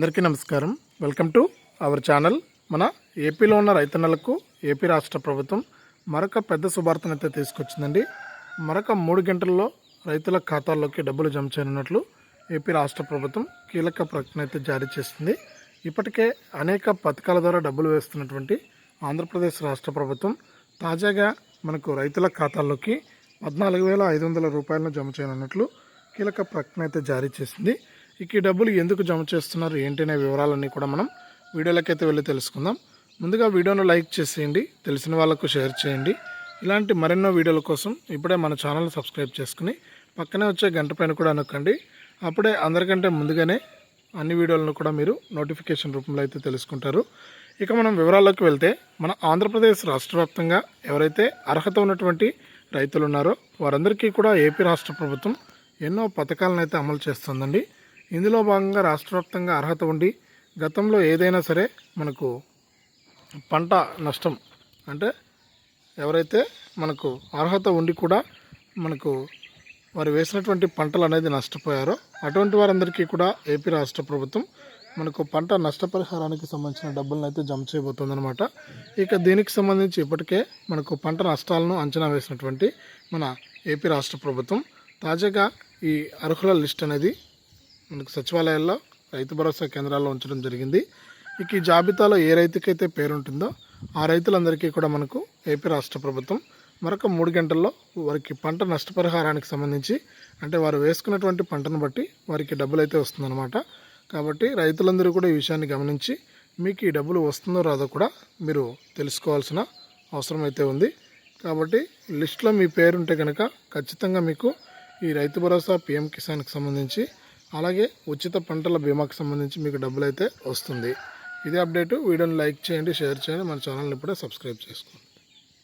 అందరికీ నమస్కారం. Welcome to our channel మన ఏపీలో ఉన్న రైతన్నలకు ఏపీ రాష్ట్ర ప్రభుత్వం మరొక పెద్ద శుభార్తనైతే తీసుకొచ్చిందండి. మరొక మూడు గంటల్లో రైతుల ఖాతాల్లోకి డబ్బులు జమ చేయనున్నట్లు ఏపీ రాష్ట్ర ప్రభుత్వం కీలక ప్రకటన అయితే జారీ చేసింది. ఇప్పటికే అనేక పథకాల ద్వారా డబ్బులు వేస్తున్నటువంటి ఆంధ్రప్రదేశ్ రాష్ట్ర ప్రభుత్వం తాజాగా మనకు రైతుల ఖాతాల్లోకి పద్నాలుగు వేల ఐదు వందల రూపాయలను జమ చేయనున్నట్లు కీలక ప్రకటన అయితే జారీ చేసింది. ఇక డబ్బులు ఎందుకు జమ చేస్తున్నారు? ఏంటనే వివరాలన్నీ కూడా మనం వీడియోలకైతే వెళ్ళి తెలుసుకుందాం. ముందుగా వీడియోను లైక్ చేసేయండి తెలిసిన వాళ్ళకు షేర్ చేయండి. ఇలాంటి మరెన్నో వీడియోల కోసం ఇప్పుడే మన ఛానల్ సబ్స్క్రైబ్ చేసుకుని పక్కనే వచ్చే గంట పైన కూడా నొక్కండి. అప్పుడే అందరికంటే ముందుగానే అన్ని వీడియోలను కూడా మీరు నోటిఫికేషన్ రూపంలో అయితే తెలుసుకుంటారు. ఇక మనం వివరాల్లోకి వెళ్తే మన ఆంధ్రప్రదేశ్ రాష్ట్ర వ్యాప్తంగా ఎవరైతే అర్హత ఉన్నటువంటి రైతులు ఉన్నారో వారందరికీ కూడా ఏపీ రాష్ట్ర ప్రభుత్వం ఎన్నో పథకాలను అయితే అమలు చేస్తుందండి. ఇందులో భాగంగా రాష్ట్ర వ్యాప్తంగా అర్హత ఉండి గతంలో ఏదైనా సరే మనకు పంట నష్టం అంటే ఎవరైతే మనకు అర్హత ఉండి కూడా మనకు వారు వేసినటువంటి పంటలు అనేది నష్టపోయారో అటువంటి వారందరికీ కూడా ఏపీ రాష్ట్ర ప్రభుత్వం మనకు పంట నష్టపరిహారానికి సంబంధించిన డబ్బులను అయితే జమ చేయబోతుందన్నమాట. ఇక దీనికి సంబంధించి ఇప్పటికే మనకు పంట నష్టాలను అంచనా వేసినటువంటి మన ఏపీ రాష్ట్ర ప్రభుత్వం తాజాగా ఈ అర్హుల లిస్ట్ అనేది మనకు సచివాలయాల్లో రైతు భరోసా కేంద్రాల్లో ఉంచడం జరిగింది. ఇక ఈ జాబితాలో ఏ రైతుకైతే పేరు ఉంటుందో ఆ రైతులందరికీ కూడా మనకు ఏపీ రాష్ట్ర ప్రభుత్వం మరొక మూడు గంటల్లో వారికి పంట నష్టపరిహారానికి సంబంధించి అంటే వారు వేసుకున్నటువంటి పంటను బట్టి వారికి డబ్బులు అయితే వస్తుందన్నమాట. కాబట్టి రైతులందరూ కూడా ఈ విషయాన్ని గమనించి మీకు ఈ డబ్బులు వస్తుందో రాదో కూడా మీరు తెలుసుకోవాల్సిన అవసరం అయితే ఉంది. కాబట్టి లిస్ట్లో మీ పేరుంటే కనుక ఖచ్చితంగా మీకు ఈ రైతు భరోసా పిఎం కిసాన్కి సంబంధించి అలాగే ఉచిత పంటల బీమాకి సంబంధించి మీకు డబ్బులు అయితే వస్తుంది. ఇదే అప్డేటు. వీడియోని లైక్ చేయండి షేర్ చేయండి. మన ఛానల్ని ఇప్పుడే సబ్స్క్రైబ్ చేసుకోండి.